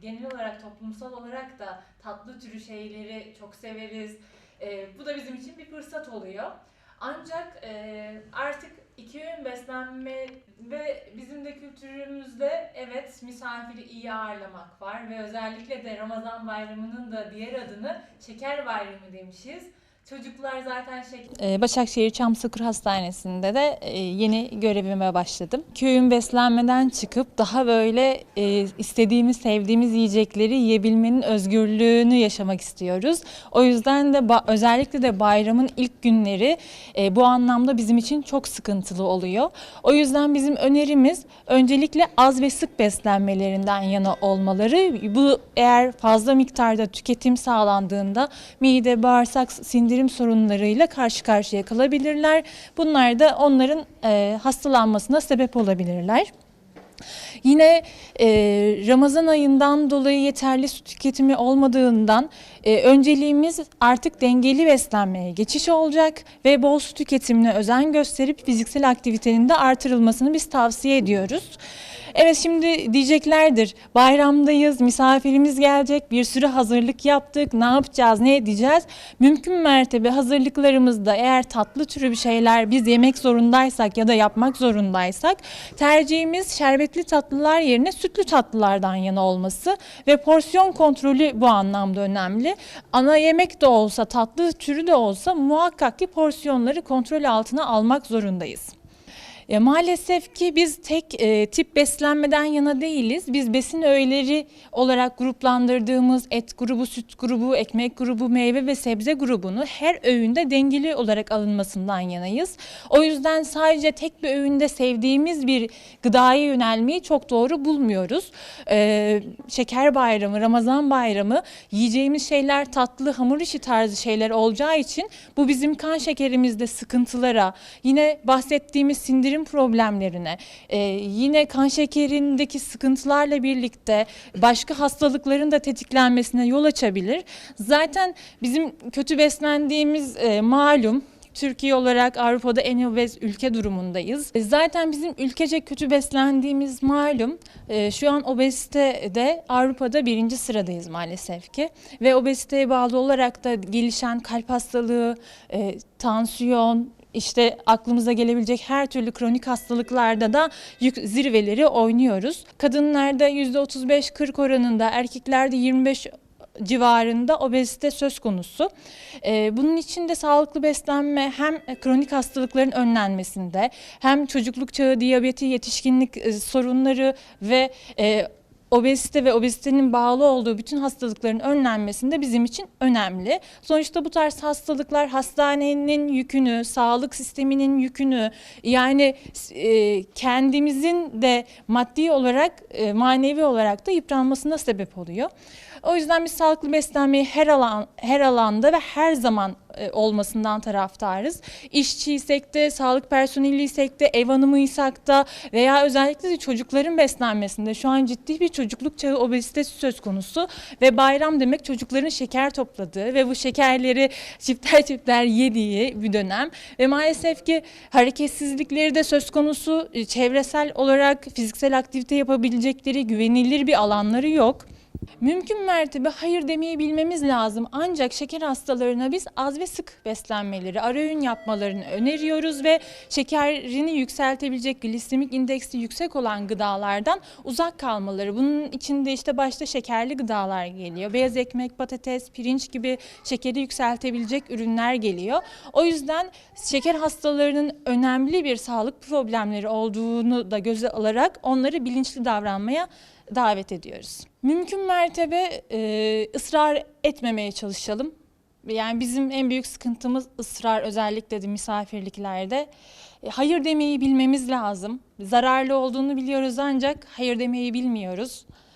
genel olarak toplumsal olarak da tatlı türü şeyleri çok severiz. Ee, bu da bizim için bir fırsat oluyor. Ancak e, artık iki öğün beslenme ve bizim de kültürümüzde evet misafiri iyi ağırlamak var ve özellikle de Ramazan bayramının da diğer adını şeker bayramı demişiz. Çocuklar zaten şeker Ee, Başakşehir Çamsakır Hastanesi'nde de e, yeni görevime başladım. Köyün beslenmeden çıkıp daha böyle e, istediğimiz, sevdiğimiz yiyecekleri yiyebilmenin özgürlüğünü yaşamak istiyoruz. O yüzden de özellikle de bayramın ilk günleri e, bu anlamda bizim için çok sıkıntılı oluyor. O yüzden bizim önerimiz öncelikle az ve sık beslenmelerinden yana olmaları. Bu eğer fazla miktarda tüketim sağlandığında mide, bağırsak, sindirim sorunlarıyla karşı karşıya kalabilirler. Bunlar da onların e, hastalanmasına sebep olabilirler. Yine e, Ramazan ayından dolayı yeterli su tüketimi olmadığından e, önceliğimiz artık dengeli beslenmeye geçiş olacak ve bol su tüketimine özen gösterip fiziksel aktivitenin de artırılmasını biz tavsiye ediyoruz. Evet şimdi diyeceklerdir bayramdayız misafirimiz gelecek bir sürü hazırlık yaptık ne yapacağız ne edeceğiz mümkün mertebe hazırlıklarımızda eğer tatlı türü bir şeyler biz yemek zorundaysak ya da yapmak zorundaysak tercihimiz şerbetli tatlılar yerine sütlü tatlılardan yana olması ve porsiyon kontrolü bu anlamda önemli. Ana yemek de olsa tatlı türü de olsa muhakkak ki porsiyonları kontrol altına almak zorundayız. Ya maalesef ki biz tek e, tip beslenmeden yana değiliz. Biz besin öğeleri olarak gruplandırdığımız et grubu, süt grubu, ekmek grubu, meyve ve sebze grubunu her öğünde dengeli olarak alınmasından yanayız. O yüzden sadece tek bir öğünde sevdiğimiz bir gıdaya yönelmeyi çok doğru bulmuyoruz. E, şeker bayramı, Ramazan bayramı yiyeceğimiz şeyler tatlı, hamur işi tarzı şeyler olacağı için bu bizim kan şekerimizde sıkıntılara, yine bahsettiğimiz sindirim problemlerine, e, yine kan şekerindeki sıkıntılarla birlikte başka hastalıkların da tetiklenmesine yol açabilir. Zaten bizim kötü beslendiğimiz e, malum. Türkiye olarak Avrupa'da en obez ülke durumundayız. E, Zaten bizim ülkece kötü beslendiğimiz malum. E, Şu an obezite de Avrupa'da birinci sıradayız maalesef ki. Ve obeziteye bağlı olarak da gelişen kalp hastalığı, e, tansiyon, işte aklımıza gelebilecek her türlü kronik hastalıklarda da yük, zirveleri oynuyoruz. Kadınlarda %35-40 oranında, erkeklerde 25 civarında obezite söz konusu. Ee, bunun için de sağlıklı beslenme hem kronik hastalıkların önlenmesinde hem çocukluk çağı diyabeti, yetişkinlik e, sorunları ve e, obezite ve obezitenin bağlı olduğu bütün hastalıkların önlenmesinde bizim için önemli. Sonuçta bu tarz hastalıklar hastanenin yükünü, sağlık sisteminin yükünü yani e, kendimizin de maddi olarak, e, manevi olarak da yıpranmasına sebep oluyor. O yüzden biz sağlıklı beslenmeyi her alan her alanda ve her zaman e, olmasından taraftarız. İşçiysek de, sağlık personeliysek de, ev hanımıysak da veya özellikle de çocukların beslenmesinde şu an ciddi bir çocukluk çağı obezitesi söz konusu ve bayram demek çocukların şeker topladığı ve bu şekerleri çifter çifter yediği bir dönem ve maalesef ki hareketsizlikleri de söz konusu E, çevresel olarak fiziksel aktivite yapabilecekleri güvenilir bir alanları yok. Mümkün mertebe hayır demeyi bilmemiz lazım. Ancak şeker hastalarına biz az ve sık beslenmeleri, ara öğün yapmalarını öneriyoruz ve şekerini yükseltebilecek glisemik indeksi yüksek olan gıdalardan uzak kalmaları. Bunun içinde işte başta şekerli gıdalar geliyor. Beyaz ekmek, patates, pirinç gibi şekeri yükseltebilecek ürünler geliyor. O yüzden şeker hastalarının önemli bir sağlık problemleri olduğunu da göze alarak onları bilinçli davranmaya davet ediyoruz. Mümkün mertebe e, ısrar etmemeye çalışalım. Yani bizim en büyük sıkıntımız ısrar özellikle de misafirliklerde. E, hayır demeyi bilmemiz lazım. Zararlı olduğunu biliyoruz ancak hayır demeyi bilmiyoruz.